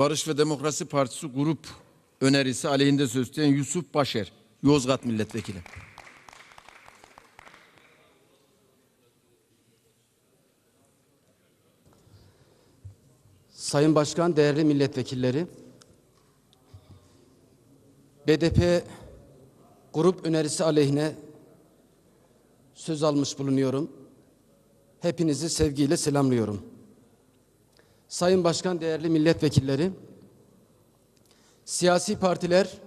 Barış ve Demokrasi Partisi grup önerisi aleyhinde söz isteyen Yusuf Başer, Yozgat Milletvekili. Sayın Başkan, değerli milletvekilleri, BDP grup önerisi aleyhine söz almış bulunuyorum. Hepinizi sevgiyle selamlıyorum. Sayın Başkan, değerli milletvekilleri, siyasi partiler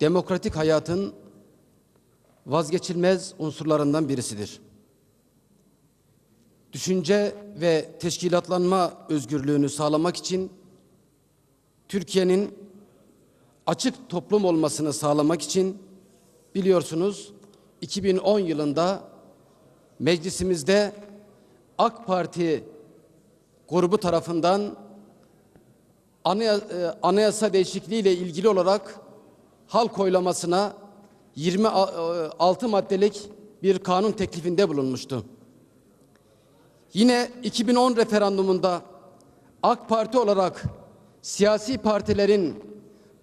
demokratik hayatın vazgeçilmez unsurlarından birisidir. Düşünce ve teşkilatlanma özgürlüğünü sağlamak için Türkiye'nin açık toplum olmasını sağlamak için biliyorsunuz 2010 yılında meclisimizde AK Parti grubu tarafından e, anayasa değişikliği ile ilgili olarak halk oylamasına 26 maddelik bir kanun teklifinde bulunmuştu. Yine 2010 referandumunda AK Parti olarak siyasi partilerin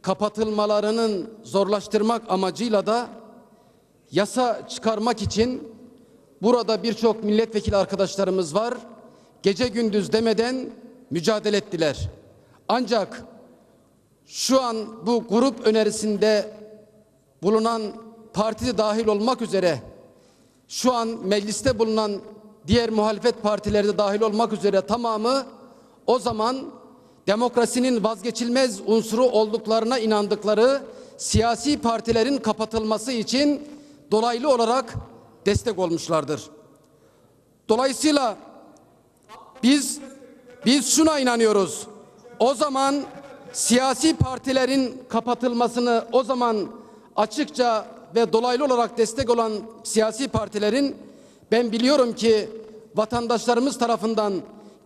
kapatılmalarının zorlaştırmak amacıyla da yasa çıkarmak için burada birçok milletvekili arkadaşlarımız var. Gece gündüz demeden mücadele ettiler. Ancak şu an bu grup önerisinde bulunan parti dahil olmak üzere şu an mecliste bulunan diğer muhalefet partileri de dahil olmak üzere tamamı o zaman demokrasinin vazgeçilmez unsuru olduklarına inandıkları siyasi partilerin kapatılması için dolaylı olarak destek olmuşlardır. Dolayısıyla biz biz şuna inanıyoruz. O zaman siyasi partilerin kapatılmasını o zaman açıkça ve dolaylı olarak destek olan siyasi partilerin ben biliyorum ki vatandaşlarımız tarafından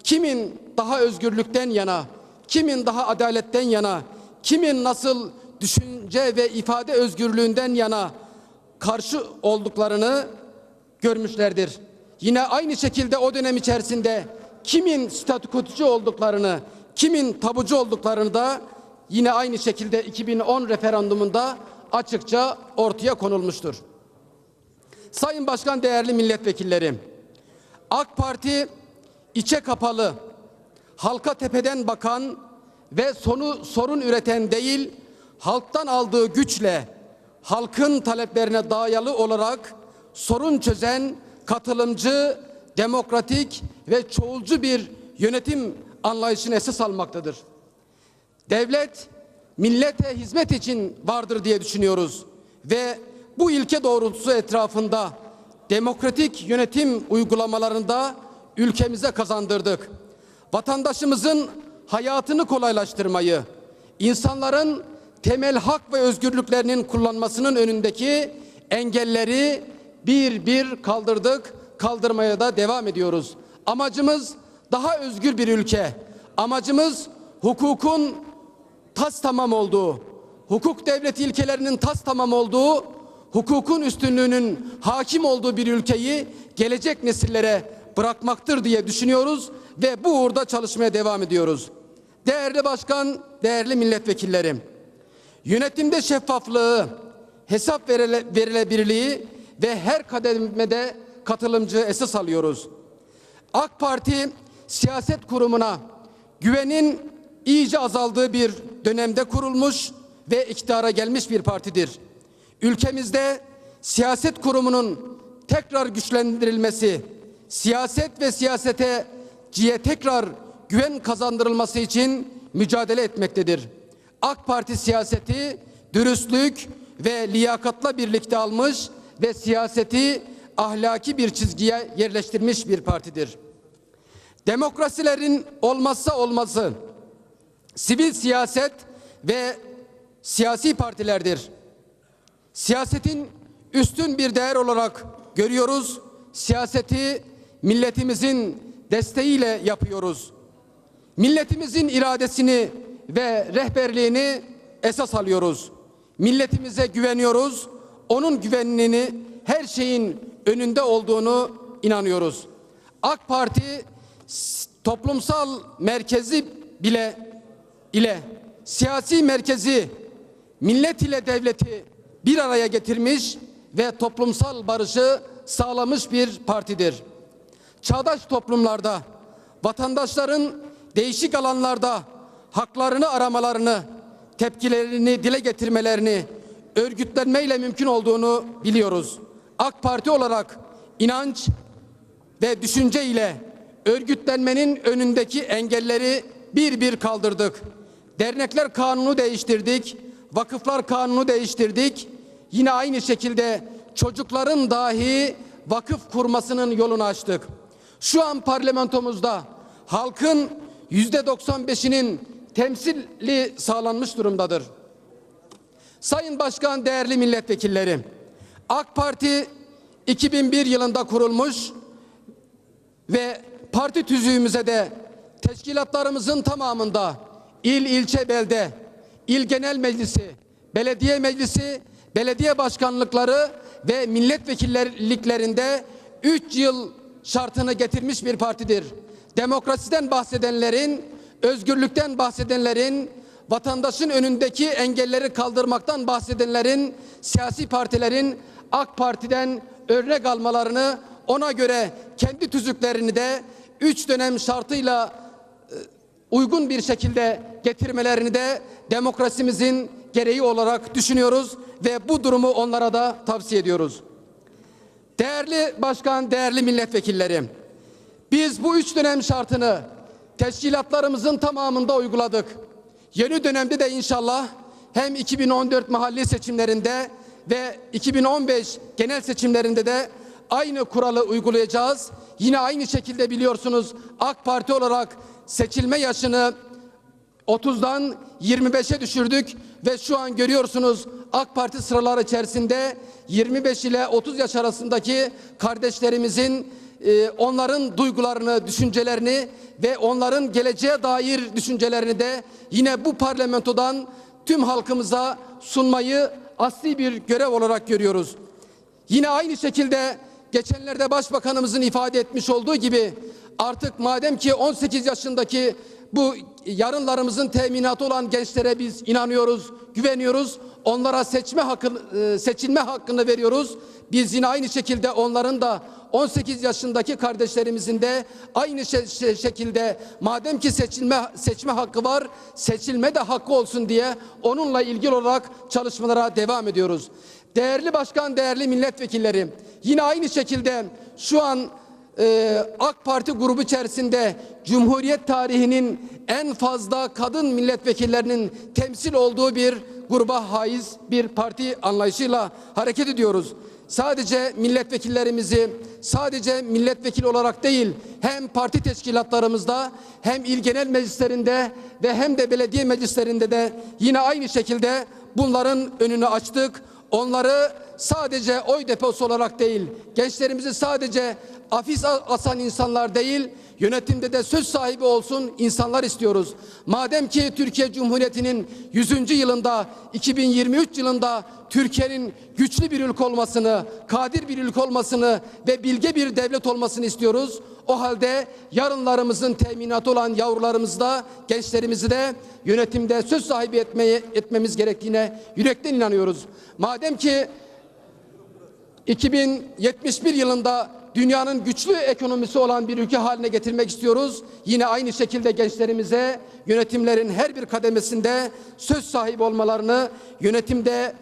kimin daha özgürlükten yana, kimin daha adaletten yana, kimin nasıl düşünce ve ifade özgürlüğünden yana karşı olduklarını görmüşlerdir. Yine aynı şekilde o dönem içerisinde kimin statükotucu olduklarını, kimin tabucu olduklarını da yine aynı şekilde 2010 referandumunda açıkça ortaya konulmuştur. Sayın Başkan değerli milletvekilleri, AK Parti içe kapalı, halka tepeden bakan ve sonu sorun üreten değil, halktan aldığı güçle halkın taleplerine dayalı olarak sorun çözen katılımcı, demokratik ve çoğulcu bir yönetim anlayışını esas almaktadır. Devlet millete hizmet için vardır diye düşünüyoruz ve bu ilke doğrultusu etrafında demokratik yönetim uygulamalarında ülkemize kazandırdık. Vatandaşımızın hayatını kolaylaştırmayı, insanların temel hak ve özgürlüklerinin kullanmasının önündeki engelleri bir bir kaldırdık, kaldırmaya da devam ediyoruz. Amacımız daha özgür bir ülke. Amacımız hukukun tas tamam olduğu, hukuk devleti ilkelerinin tas tamam olduğu, hukukun üstünlüğünün hakim olduğu bir ülkeyi gelecek nesillere bırakmaktır diye düşünüyoruz ve bu uğurda çalışmaya devam ediyoruz. Değerli başkan, değerli milletvekillerim, yönetimde şeffaflığı, hesap verile, verilebilirliği ve her kademede katılımcı esas alıyoruz. AK Parti siyaset kurumuna güvenin iyice azaldığı bir dönemde kurulmuş ve iktidara gelmiş bir partidir. Ülkemizde siyaset kurumunun tekrar güçlendirilmesi, siyaset ve siyasete ciye tekrar güven kazandırılması için mücadele etmektedir. AK Parti siyaseti dürüstlük ve liyakatla birlikte almış ve siyaseti ahlaki bir çizgiye yerleştirmiş bir partidir. Demokrasilerin olmazsa olmazı sivil siyaset ve siyasi partilerdir. Siyasetin üstün bir değer olarak görüyoruz. Siyaseti milletimizin desteğiyle yapıyoruz. Milletimizin iradesini ve rehberliğini esas alıyoruz. Milletimize güveniyoruz. Onun güvenliğini her şeyin önünde olduğunu inanıyoruz. AK Parti toplumsal merkezi bile ile siyasi merkezi millet ile devleti bir araya getirmiş ve toplumsal barışı sağlamış bir partidir. Çağdaş toplumlarda vatandaşların değişik alanlarda haklarını aramalarını, tepkilerini dile getirmelerini örgütlenmeyle mümkün olduğunu biliyoruz. AK Parti olarak inanç ve düşünce ile örgütlenmenin önündeki engelleri bir bir kaldırdık. Dernekler kanunu değiştirdik, vakıflar kanunu değiştirdik. Yine aynı şekilde çocukların dahi vakıf kurmasının yolunu açtık. Şu an parlamentomuzda halkın yüzde 95'inin temsili sağlanmış durumdadır. Sayın Başkan, değerli milletvekilleri, AK Parti 2001 yılında kurulmuş ve parti tüzüğümüze de teşkilatlarımızın tamamında il, ilçe, belde, il genel meclisi, belediye meclisi, belediye başkanlıkları ve milletvekilliklerinde 3 yıl şartını getirmiş bir partidir. Demokrasiden bahsedenlerin, özgürlükten bahsedenlerin, vatandaşın önündeki engelleri kaldırmaktan bahsedenlerin, siyasi partilerin AK Parti'den örnek almalarını, ona göre kendi tüzüklerini de üç dönem şartıyla e, uygun bir şekilde getirmelerini de demokrasimizin gereği olarak düşünüyoruz ve bu durumu onlara da tavsiye ediyoruz. Değerli başkan, değerli milletvekilleri, biz bu üç dönem şartını teşkilatlarımızın tamamında uyguladık. Yeni dönemde de inşallah hem 2014 mahalli seçimlerinde ve 2015 genel seçimlerinde de aynı kuralı uygulayacağız. Yine aynı şekilde biliyorsunuz AK Parti olarak seçilme yaşını 30'dan 25'e düşürdük ve şu an görüyorsunuz AK Parti sıraları içerisinde 25 ile 30 yaş arasındaki kardeşlerimizin e, onların duygularını, düşüncelerini ve onların geleceğe dair düşüncelerini de yine bu parlamentodan tüm halkımıza sunmayı asli bir görev olarak görüyoruz. Yine aynı şekilde geçenlerde başbakanımızın ifade etmiş olduğu gibi artık madem ki 18 yaşındaki bu yarınlarımızın teminatı olan gençlere biz inanıyoruz, güveniyoruz. Onlara seçme hakkı, e, seçilme hakkını veriyoruz. Biz yine aynı şekilde onların da 18 yaşındaki kardeşlerimizin de aynı şe- şekilde madem ki seçilme seçme hakkı var, seçilme de hakkı olsun diye onunla ilgili olarak çalışmalara devam ediyoruz. Değerli başkan, değerli milletvekilleri, yine aynı şekilde şu an e, AK Parti grubu içerisinde Cumhuriyet tarihinin en fazla kadın milletvekillerinin temsil olduğu bir gruba haiz bir parti anlayışıyla hareket ediyoruz. Sadece milletvekillerimizi sadece milletvekili olarak değil hem parti teşkilatlarımızda hem il genel meclislerinde ve hem de belediye meclislerinde de yine aynı şekilde bunların önünü açtık. Onları sadece oy deposu olarak değil, gençlerimizi sadece afis asan insanlar değil, yönetimde de söz sahibi olsun insanlar istiyoruz. Madem ki Türkiye Cumhuriyeti'nin 100. yılında, 2023 yılında Türkiye'nin güçlü bir ülke olmasını, kadir bir ülke olmasını ve bilge bir devlet olmasını istiyoruz. O halde yarınlarımızın teminatı olan yavrularımızda, gençlerimizi de yönetimde söz sahibi etmeye, etmemiz gerektiğine yürekten inanıyoruz. Madem ki 2071 yılında dünyanın güçlü ekonomisi olan bir ülke haline getirmek istiyoruz. Yine aynı şekilde gençlerimize yönetimlerin her bir kademesinde söz sahibi olmalarını, yönetimde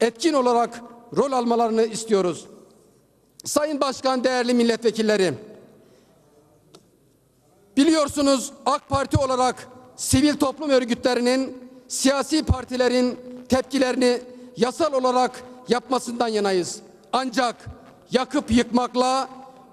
etkin olarak rol almalarını istiyoruz. Sayın Başkan, değerli milletvekilleri, biliyorsunuz AK Parti olarak sivil toplum örgütlerinin, siyasi partilerin tepkilerini yasal olarak yapmasından yanayız. Ancak yakıp yıkmakla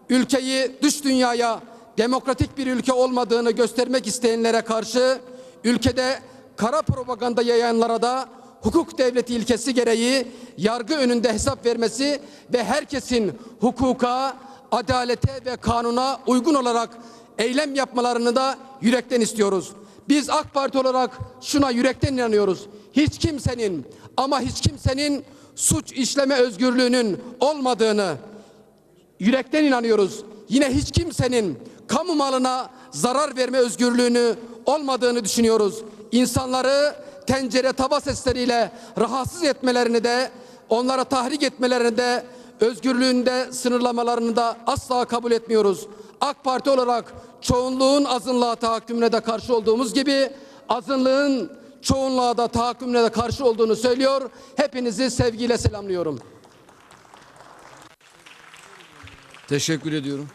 ülkeyi dış dünyaya demokratik bir ülke olmadığını göstermek isteyenlere karşı ülkede kara propaganda yayanlara da hukuk devleti ilkesi gereği yargı önünde hesap vermesi ve herkesin hukuka, adalete ve kanuna uygun olarak eylem yapmalarını da yürekten istiyoruz. Biz AK Parti olarak şuna yürekten inanıyoruz. Hiç kimsenin ama hiç kimsenin suç işleme özgürlüğünün olmadığını yürekten inanıyoruz. Yine hiç kimsenin kamu malına zarar verme özgürlüğünü olmadığını düşünüyoruz. İnsanları tencere tava sesleriyle rahatsız etmelerini de onlara tahrik etmelerini de özgürlüğünde sınırlamalarını da asla kabul etmiyoruz. AK Parti olarak çoğunluğun azınlığa tahakkümüne de karşı olduğumuz gibi azınlığın çoğunluğa da tahakkümüne de karşı olduğunu söylüyor. Hepinizi sevgiyle selamlıyorum. Teşekkür ediyorum.